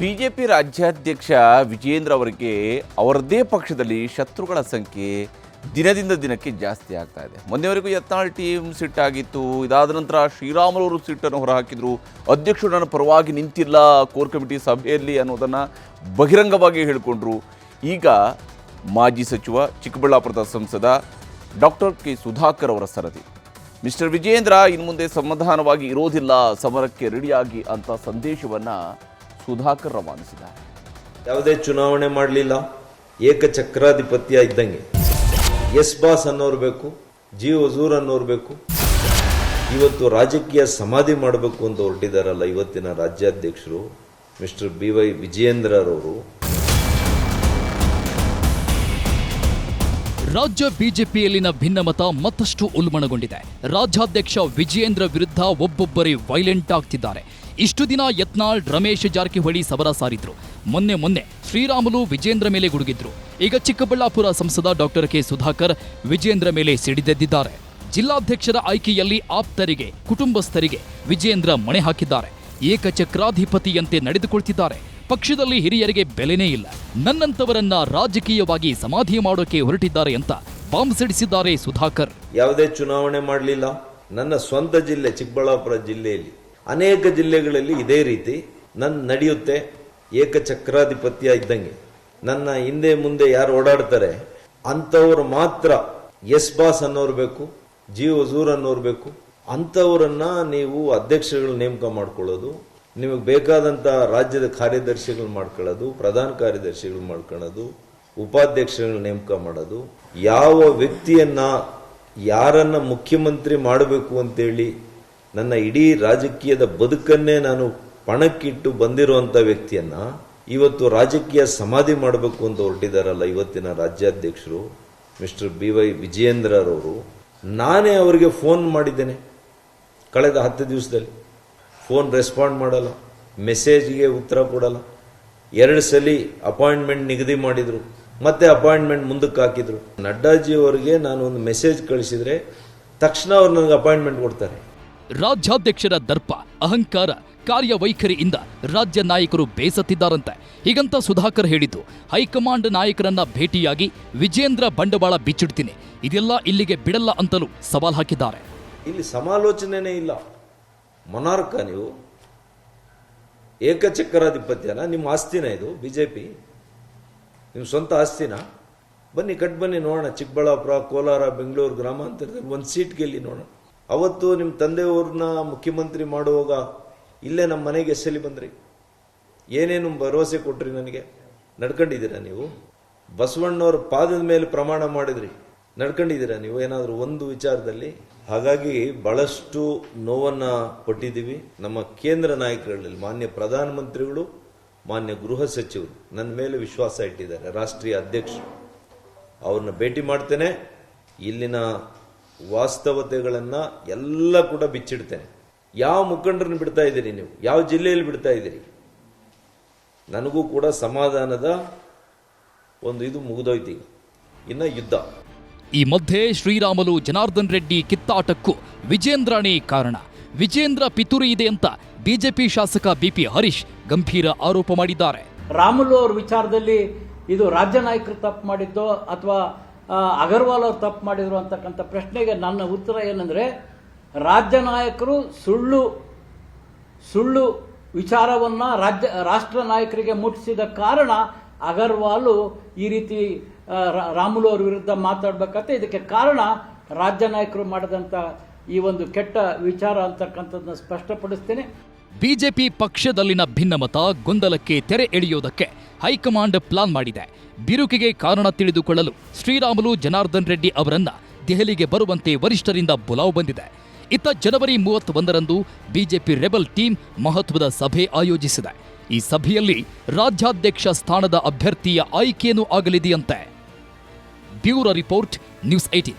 BJP ರಾಜ್ಯಾಧ್ಯಕ್ಷ ವಿಜೇಂದ್ರ ಅವರಿಗೆ ಅವರದೇ ಪಕ್ಷದಲ್ಲಿ ಶತ್ರುಗಳ ಸಂಖ್ಯೆ ದಿನದಿಂದ ದಿನಕ್ಕೆ ಜಾಸ್ತಿ ಆಗ್ತಾ ಇದೆ. ಮೊನ್ನೆವರೆಗೂ ಯತ್ನಾಳ್ ಟೀಮ್ ಸಿಟ್ಟಾಗಿತ್ತು ಇದಾದ ನಂತರ ಶ್ರೀರಾಮುಲವರು ಸಿಟ್ಟನ್ನು ಹೊರಹಾಕಿದ್ರು. ಅಧ್ಯಕ್ಷರು ನನ್ನ ಪರವಾಗಿ ನಿಂತಿಲ್ಲ. ಕೋರ್ ಕಮಿಟಿ ಸಭೆಯಲ್ಲಿ ಅನ್ನೋದನ್ನು ಬಹಿರಂಗವಾಗಿ ಹೇಳಿಕೊಂಡ್ರು. ಈಗ ಮಾಜಿ ಸಚಿವ, ಚಿಕ್ಕಬಳ್ಳಾಪುರದ ಸಂಸದ ಡಾಕ್ಟರ್ ಕೆ ಸುಧಾಕರ್ ಅವರ ಸರದಿ. ಮಿಸ್ಟರ್ ವಿಜೇಂದ್ರ ಇನ್ನು ಮುಂದೆ ಸಮಾಧಾನವಾಗಿ ಇರೋದಿಲ್ಲ. ಸಮರಕ್ಕೆ ರೆಡಿಯಾಗಿ ಅಂತ ಸಂದೇಶವನ್ನು ಸುಧಾಕರ್ ರವಾನಿಸಿದ್ದಾರೆ. ಯಾವುದೇ ಚುನಾವಣೆ ಮಾಡಲಿಲ್ಲ. ಏಕಚಕ್ರಾಧಿಪತ್ಯ ಇದ್ದಂಗೆ. ಎಸ್ ಬಾಸ್ ಅನ್ನೋರು ಬೇಕು ಜಿ ಹಜೂರ್ ಅನ್ನೋರು ಬೇಕು. ಇವತ್ತು ರಾಜಕೀಯ ಸಮಾಧಿ ಮಾಡಬೇಕು ಅಂತ ಹೊರಟಿದಾರಲ್ಲ ಇವತ್ತಿನ ರಾಜ್ಯಾಧ್ಯಕ್ಷರು ಮಿಸ್ಟರ್ ಬಿ ವೈ ವಿಜಯೇಂದ್ರರವರು. ರಾಜ್ಯ ಬಿಜೆಪಿಯಲ್ಲಿನ ಭಿನ್ನಮತ ಮತ್ತಷ್ಟು ಉಲ್ಬಣಗೊಂಡಿದೆ ರಾಜ್ಯಾಧ್ಯಕ್ಷ ವಿಜಯೇಂದ್ರ ವಿರುದ್ಧ ಒಬ್ಬೊಬ್ಬರೇ ವೈಲೆಂಟ್ ಆಗ್ತಿದ್ದಾರೆ. ಇಷ್ಟು ದಿನ ಯತ್ನಾಳ್, ರಮೇಶ್ ಜಾರಕಿಹೊಳಿ ಸಬರ ಸಾರಿದ್ರು. ಮೊನ್ನೆ ಮೊನ್ನೆ ಶ್ರೀರಾಮುಲು ವಿಜೇಂದ್ರ ಮೇಲೆ ಗುಡುಗಿದ್ರು. ಈಗ ಚಿಕ್ಕಬಳ್ಳಾಪುರ ಸಂಸದ ಡಾಕ್ಟರ್ ಕೆ ಸುಧಾಕರ್ ವಿಜೇಂದ್ರ ಮೇಲೆ ಸಿಡಿದೆದ್ದಿದ್ದಾರೆ. ಜಿಲ್ಲಾಧ್ಯಕ್ಷರ ಆಯ್ಕೆಯಲ್ಲಿ ಆಪ್ತರಿಗೆ, ಕುಟುಂಬಸ್ಥರಿಗೆ ವಿಜೇಂದ್ರ ಮಣೆ ಹಾಕಿದ್ದಾರೆ. ಏಕಚಕ್ರಾಧಿಪತಿಯಂತೆ ನಡೆದುಕೊಳ್ತಿದ್ದಾರೆ. ಪಕ್ಷದಲ್ಲಿ ಹಿರಿಯರಿಗೆ ಬೆಲೆನೇ ಇಲ್ಲ. ನನ್ನಂತವರನ್ನ ರಾಜಕೀಯವಾಗಿ ಸಮಾಧಿ ಮಾಡೋಕೆ ಹೊರಟಿದ್ದಾರೆ ಅಂತ ಬಾಂಬ್ ಸಿಡಿಸಿದ್ದಾರೆ ಸುಧಾಕರ್. ಯಾವುದೇ ಚುನಾವಣೆ ಮಾಡಲಿಲ್ಲ. ನನ್ನ ಸ್ವಂತ ಜಿಲ್ಲೆ ಚಿಕ್ಕಬಳ್ಳಾಪುರ ಜಿಲ್ಲೆಯಲ್ಲಿ. ಅನೇಕ ಜಿಲ್ಲೆಗಳಲ್ಲಿ ಇದೇ ರೀತಿ ನನ್ನ ನಡೆಯುತ್ತೆ ಏಕಚಕ್ರಾಧಿಪತ್ಯ ಇದ್ದಂಗೆ. ನನ್ನ ಹಿಂದೆ ಮುಂದೆ ಯಾರು ಓಡಾಡ್ತಾರೆ, ಅಂಥವ್ರು ಮಾತ್ರ ಎಸ್ ಬಾಸ್ ಅನ್ನೋರು ಬೇಕು, ಜಿ ವಜೂರ್ ಅನ್ನೋರು ಬೇಕು. ಅಂಥವ್ರನ್ನ ನೀವು ಅಧ್ಯಕ್ಷಗಳು ನೇಮಕ ಮಾಡ್ಕೊಳ್ಳೋದು, ನಿಮಗೆ ಬೇಕಾದಂಥ ರಾಜ್ಯದ ಕಾರ್ಯದರ್ಶಿಗಳು ಮಾಡ್ಕೊಳ್ಳೋದು, ಪ್ರಧಾನ ಕಾರ್ಯದರ್ಶಿಗಳು ಮಾಡ್ಕೊಳ್ಳೋದು ಉಪಾಧ್ಯಕ್ಷರನ್ನ ನೇಮಕ ಮಾಡೋದು. ಯಾವ ವ್ಯಕ್ತಿಯನ್ನ ಯಾರನ್ನ ಮುಖ್ಯಮಂತ್ರಿ ಮಾಡಬೇಕು ಅಂತೇಳಿ ನನ್ನ ಇಡೀ ರಾಜಕೀಯದ ಬದುಕನ್ನೇ ನಾನು ಪಣಕ್ಕಿಟ್ಟು ಬಂದಿರುವಂಥ ವ್ಯಕ್ತಿಯನ್ನ ಇವತ್ತು ರಾಜಕೀಯ ಸಮಾಧಿ ಮಾಡಬೇಕು ಅಂತ ಹೊರಟಿದಾರಲ್ಲ ಇವತ್ತಿನ ರಾಜ್ಯಾಧ್ಯಕ್ಷರು, ಮಿಸ್ಟರ್ ಬಿ ವೈ ವಿಜಯೇಂದ್ರರವರು. ನಾನೇ ಅವರಿಗೆ ಫೋನ್ ಮಾಡಿದ್ದೇನೆ ಕಳೆದ ಹತ್ತು ದಿವಸದಲ್ಲಿ. ಫೋನ್ ರೆಸ್ಪಾಂಡ್ ಮಾಡಲ್ಲ, ಮೆಸೇಜ್ಗೆ ಉತ್ತರ ಕೊಡಲ್ಲ. ಎರಡು ಸಲ ಅಪಾಯಿಂಟ್ಮೆಂಟ್ ನಿಗದಿ ಮಾಡಿದರು, ಮತ್ತೆ ಅಪಾಯಿಂಟ್ಮೆಂಟ್ ಮುಂದಕ್ಕೆ ಹಾಕಿದರು. ನಡ್ಡಾಜಿ ಅವರಿಗೆ ನಾನು ಒಂದು ಮೆಸೇಜ್ ಕಳಿಸಿದರೆ ತಕ್ಷಣ ಅವ್ರು ನನಗೆ ಅಪಾಯಿಂಟ್ಮೆಂಟ್ ಕೊಡ್ತಾರೆ. ರಾಜ್ಯಾಧ್ಯಕ್ಷರ ದರ್ಪ, ಅಹಂಕಾರ, ಕಾರ್ಯವೈಖರಿಯಿಂದ ರಾಜ್ಯ ನಾಯಕರು ಬೇಸತ್ತಿದ್ದಾರಂತೆ. ಹೀಗಂತ ಸುಧಾಕರ್ ಹೇಳಿದ್ದು, ಹೈಕಮಾಂಡ್ ನಾಯಕರನ್ನ ಭೇಟಿಯಾಗಿ ವಿಜೇಂದ್ರ ಬಂಡವಾಳ ಬಿಚ್ಚಿಡ್ತೀನಿ. ಇದೆಲ್ಲ ಇಲ್ಲಿಗೆ ಬಿಡಲ್ಲ ಅಂತಲೂ ಸವಾಲ್ ಹಾಕಿದ್ದಾರೆ. ಇಲ್ಲಿ ಸಮಾಲೋಚನೆನೇ ಇಲ್ಲ. ಮೊನಾರ್ಕ ನೀವು ಏಕಚಕ್ರಾಧಿಪತ್ಯನ? ನಿಮ್ಮ ಆಸ್ತಿನ ಇದು ಬಿಜೆಪಿ? ನಿಮ್ಮ ಸ್ವಂತ ಆಸ್ತಿನ? ಬನ್ನಿ, ಕಟ್ ಬನ್ನಿ, ನೋಡೋಣ. ಚಿಕ್ಕಬಳ್ಳಾಪುರ, ಕೋಲಾರ, ಬೆಂಗಳೂರು ಗ್ರಾಮಾಂತರದಲ್ಲಿ ಒಂದು ಸೀಟ್ ಗೆಲ್ಲಿ ನೋಡೋಣ. ಅವತ್ತು ನಿಮ್ಮ ತಂದೆಯವ್ರನ್ನ ಮುಖ್ಯಮಂತ್ರಿ ಮಾಡುವಾಗ ಇಲ್ಲೇ ನಮ್ಮ ಮನೆಗೆ ಎಸ್ಸಲಿ ಬಂದ್ರಿ? ಏನೇನು ಭರವಸೆ ಕೊಟ್ರಿ ನನಗೆ? ನಡ್ಕೊಂಡಿದ್ದೀರಾ ನೀವು? ಬಸವಣ್ಣವ್ರ ಪಾದದ ಮೇಲೆ ಪ್ರಮಾಣ ಮಾಡಿದ್ರಿ. ನಡ್ಕೊಂಡಿದ್ದೀರಾ ನೀವು? ಏನಾದರೂ ಒಂದು ವಿಚಾರದಲ್ಲಿ? ಹಾಗಾಗಿ ಬಹಳಷ್ಟು ನೋವನ್ನು ಕೊಟ್ಟಿದ್ದೀವಿ. ನಮ್ಮ ಕೇಂದ್ರ ನಾಯಕರಲ್ಲಿ ಮಾನ್ಯ ಪ್ರಧಾನಮಂತ್ರಿಗಳು, ಮಾನ್ಯ ಗೃಹ ಸಚಿವರು ನನ್ನ ಮೇಲೆ ವಿಶ್ವಾಸ ಇಟ್ಟಿದ್ದಾರೆ. ರಾಷ್ಟ್ರೀಯ ಅಧ್ಯಕ್ಷರು. ಅವ್ರನ್ನ ಭೇಟಿ ಮಾಡ್ತೇನೆ. ಇಲ್ಲಿನ ವಾಸ್ತವತೆಗಳನ್ನ ಎಲ್ಲ ಕೂಡ ಬಿಚ್ಚಿಡ್ತೇನೆ. ಯಾವ ಮುಖಂಡರನ್ನು ಬಿಡ್ತಾ ಇದ್ದೀರಿ ನೀವು? ಯಾವ ಜಿಲ್ಲೆಯಲ್ಲಿ ಬಿಡ್ತಾ ಇದ್ದೀರಿ? ನನಗೂ ಕೂಡ ಸಮಾಧಾನದ ಒಂದು ಇದು ಮುಗಿದೋಯ್ತು ಈಗ. ಇನ್ನ ಯುದ್ಧ. ಈ ಮಧ್ಯೆ ಶ್ರೀರಾಮಲು ಜನಾರ್ದನ್ ರೆಡ್ಡಿ ಕಿತ್ತಾಟಕ್ಕೂ ವಿಜೇಂದ್ರನೇ ಕಾರಣ. ವಿಜೇಂದ್ರ ಪಿತೂರಿ ಇದೆ ಅಂತ ಬಿಜೆಪಿ ಶಾಸಕ ಬಿಪಿ ಹರೀಶ್ ಗಂಭೀರ ಆರೋಪ ಮಾಡಿದ್ದಾರೆ. ರಾಮುಲು ಅವರ ವಿಚಾರದಲ್ಲಿ ಇದು ರಾಜ್ಯ ನಾಯಕರು ತಪ್ಪು ಮಾಡಿದ್ದೋ ಅಥವಾ ಅಗರ್ವಾಲ್ ಅವರು ತಪ್ಪು ಮಾಡಿದ್ರು ಅಂತಕ್ಕಂಥ ಪ್ರಶ್ನೆಗೆ ನನ್ನ ಉತ್ತರ ಏನಂದರೆ, ರಾಜ್ಯ ನಾಯಕರು ಸುಳ್ಳು ಸುಳ್ಳು ವಿಚಾರವನ್ನು ರಾಜ್ಯ, ರಾಷ್ಟ್ರ ನಾಯಕರಿಗೆ ಮುಟ್ಟಿಸಿದ ಕಾರಣ ಅಗರ್ವಾಲು ಈ ರೀತಿ ರಾಮುಲು ಅವ್ರ ವಿರುದ್ಧ ಮಾತಾಡಬೇಕಂತ ಇದಕ್ಕೆ ಕಾರಣ ರಾಜ್ಯ ನಾಯಕರು ಮಾಡಿದಂಥ ಈ ಒಂದು ಕೆಟ್ಟ ವಿಚಾರ ಅಂತಕ್ಕಂಥದ್ದನ್ನ ಸ್ಪಷ್ಟಪಡಿಸ್ತೇನೆ. ಬಿಜೆಪಿ ಪಕ್ಷದಲ್ಲಿನ ಭಿನ್ನಮತ ಗೊಂದಲಕ್ಕೆ ತೆರೆ ಎಳೆಯೋದಕ್ಕೆ ಹೈಕಮಾಂಡ್ ಪ್ಲಾನ್ ಮಾಡಿದೆ. ಬಿರುಕಿಗೆ ಕಾರಣ ತಿಳಿದುಕೊಳ್ಳಲು ಶ್ರೀರಾಮುಲು ಜನಾರ್ದನ್ ರೆಡ್ಡಿ ಅವರನ್ನ ದೆಹಲಿಗೆ ಬರುವಂತೆ ವರಿಷ್ಠರಿಂದ ಬುಲಾವ್ ಬಂದಿದೆ. ಇತ್ತ ಜನವರಿ ಮೂವತ್ತೊಂದರಂದು ಬಿಜೆಪಿ ರೆಬಲ್ ಟೀಮ್ ಮಹತ್ವದ ಸಭೆ ಆಯೋಜಿಸಿದೆ. ಈ ಸಭೆಯಲ್ಲಿ ರಾಜ್ಯಾಧ್ಯಕ್ಷ ಸ್ಥಾನದ ಅಭ್ಯರ್ಥಿಯ ಆಯ್ಕೆಯನ್ನು ಆಗಲಿದೆಯಂತೆ. Bureau report, news eighteen.